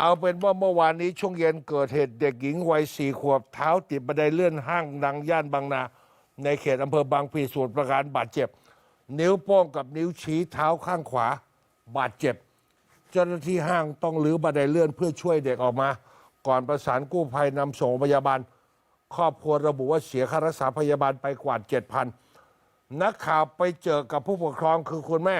เอาเป็นว่าเมื่อวานนี้ช่วงเย็นเกิดเหตุเด็กหญิงวัยสี่ขวบเท้าติดบันไดเลื่อนห้างดังย่านบางนา ในเขตอำเภอบางพลีสมุทรปราการบาดเจ็บ นิ้วโป้งกับนิ้วชี้เท้าข้างขวา บาดเจ็บ เจ้าหน้าที่ห้างต้องรื้อบันไดเลื่อนเพื่อช่วยเด็กออกมา ก่อนประสานกู้ภัยนำส่งโรงพยาบาล ครอบครัวระบุว่าเสียค่ารักษาพยาบาลไปกว่าเจ็ดพันนักข่าวไปเจอกับผู้ปกครองคือคุณแม่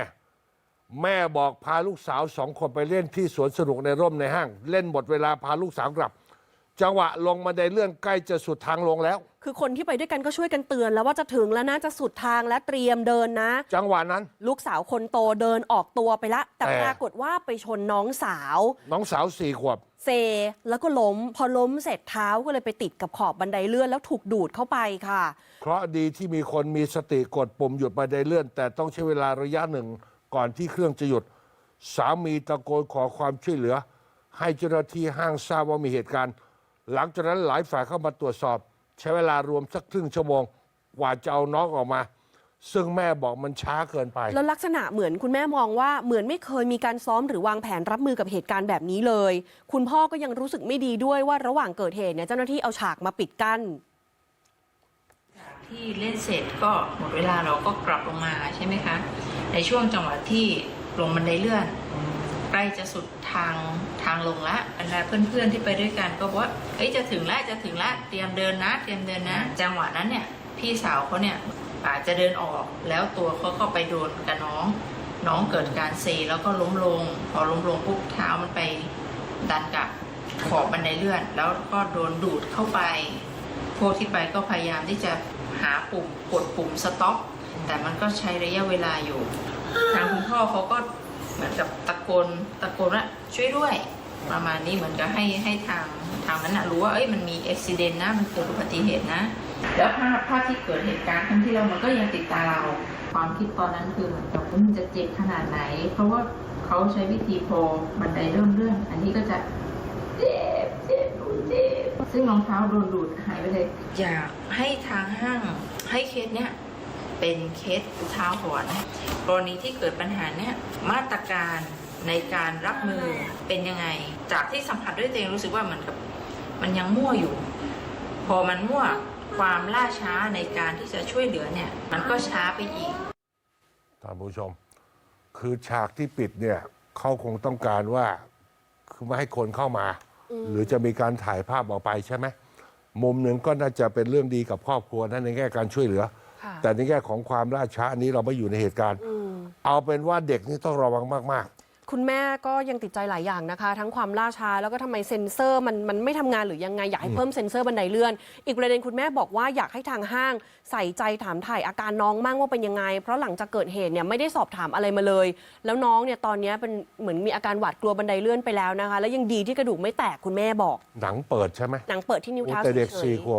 แม่บอกพาลูกสาวสองคนไปเล่นที่สวนสนุกในร่มในห้าง เล่นหมดเวลาพาลูกสาวกลับ จังหวะลงบันไดเลื่อนใกล้จะสุดทางลงแล้ว คือคนที่ไปด้วยกันก็ช่วยกันเตือน แล้วว่าจะถึงแล้วนะจะสุดทางและเตรียมเดินนะ จังหวะนั้น ลูกสาวคนโตเดินออกตัวไปละ แต่แต่ ปรากฏว่าไปชนน้องสาว น้องสาวสี่ขวบ เซแล้วก็ล้ม พอล้มเสร็จเท้าก็เลยไปติดกับขอบบันไดเลื่อนแล้วถูกดูดเข้าไปค่ะ เพราะดีที่มีคนมีสติกดปุ่มหยุดบันไดเลื่อน แต่ต้องใช้เวลาระยะหนึ่ง ก่อนที่เครื่องจะหยุด สามีตะโกนขอความช่วยเหลือ ให้เจ้าหน้าที่ห้างทราบว่ามีเหตุการณ์ หลังจากนั้นหลายฝ่ายเข้ามาตรวจสอบ ใช้เวลารวมสักครึ่งชั่วโมงกว่าจะเอาน้องออกมา ซึ่งแม่บอกมันช้าเกินไป แล้วลักษณะเหมือนคุณแม่มองว่าเหมือนไม่เคยมีการซ้อมหรือวางแผนรับมือกับเหตุการณ์แบบนี้เลย คุณพ่อก็ยังรู้สึกไม่ดีด้วยว่าระหว่างเกิดเหตุเนี่ยเจ้าหน้าที่เอาฉากมาปิดกั้นที่เล่นเสร็จก็หมดเวลาเราก็กลับลงมาใช่ไหมคะ ในช่วงจังหวะที่ลงบันไดเลื่อนใกล้จะสุดทางทางลงละบรรดาเพื่อนๆที่ไปด้วยกันก็บอกว่าเอ้ยจะถึงแล้วจะถึงแล้วเตรียมเดินนะ เตรียมเดินนะ จังหวะนั้นเนี่ยพี่สาวเขาเนี่ยอาจจะเดินออกแล้วตัวเขาก็ไปโดนกับน้อง น้องเกิดการเซแล้วก็ล้มลง พอล้มลงปุ๊บเท้ามันไปดันกับขอบบันไดเลื่อน แล้วก็โดนดูดเข้าไปพวกที่ไปก็พยายามที่จะหาปุ่มกดปุ่มสต็อป แต่มันก็ใช้ระยะเวลาอยู่ทางคุณพ่อเขาก็เหมือนกับตะโกนตะโกนว่าช่วยด้วย ประมาณนี้เหมือนกับให้ให้ทางทางนั้นนะรู้ว่าเอ้ยมันมีอุบิเหตุนะมันเกิดอุบัติเหตุนะ แล้วภาพภาพที่เกิดเหตุการณ์ครั้งที่แล้วมันก็ยังติดตาเรา ความคิดตอนนั้นคือเหมือนกับว่ามันจะเจ็บขนาดไหน เพราะว่าเขาใช้วิธีโพบันไดเริ่มเลื่อนอันนี้ก็จะเจ็บเจ็บเจ็บซึ่งรองเท้าโดนดูดหายไปเลยอยากให้ทางห้างให้เคสเนี้ย เป็นเคสอุทาหรณ์กรณีที่เกิดปัญหาเนี้ยมาตรการในการรับมือเป็นยังไง จากที่สัมผัสด้วยตัวเองรู้สึกว่าเหมือนกับมันยังมั่วอยู่ พอมันมั่วความล่าช้าในการที่จะช่วยเหลือเนี่ย มันก็ช้าไปอีกท่านผู้ชม คือฉากที่ปิดเนี่ยเขาคงต้องการว่าคือไม่ให้คนเข้ามา หรือจะมีการถ่ายภาพออกไปใช่ไหมมุมหนึ่งก็น่าจะเป็นเรื่องดีกับครอบครัวนั่นในแง่การช่วยเหลือค่ะ แต่ในแง่ของความล่าช้าอันนี้เราไม่อยู่ในเหตุการณ์ เอาเป็นว่าเด็กนี่ต้องระวังมากคุณแม่ก็ยังติดใจหลายอย่างนะคะ ทั้งความล่าช้าแล้วก็ทำไมเซ็นเซอร์มันมันไม่ทำงานหรือยังไง อยากให้เพิ่มเซ็นเซอร์บันไดเลื่อน อีกประเด็นคุณแม่บอกว่าอยากให้ทางห้างใส่ใจถามถ่ายอาการน้องมั่งว่าเป็นยังไง เพราะหลังจากเกิดเหตุเนี่ยไม่ได้สอบถามอะไรมาเลย แล้วน้องเนี่ยตอนเนี้ยเป็นเหมือนมีอาการหวาดกลัวบันไดเลื่อนไปแล้วนะคะ แล้วยังดีที่กระดูกไม่แตกคุณแม่บอกๆหนังเปิดใช่ไหมหนังเปิดที่นิ้วเท้าแต่เด็กเฉยๆสี่ขวบ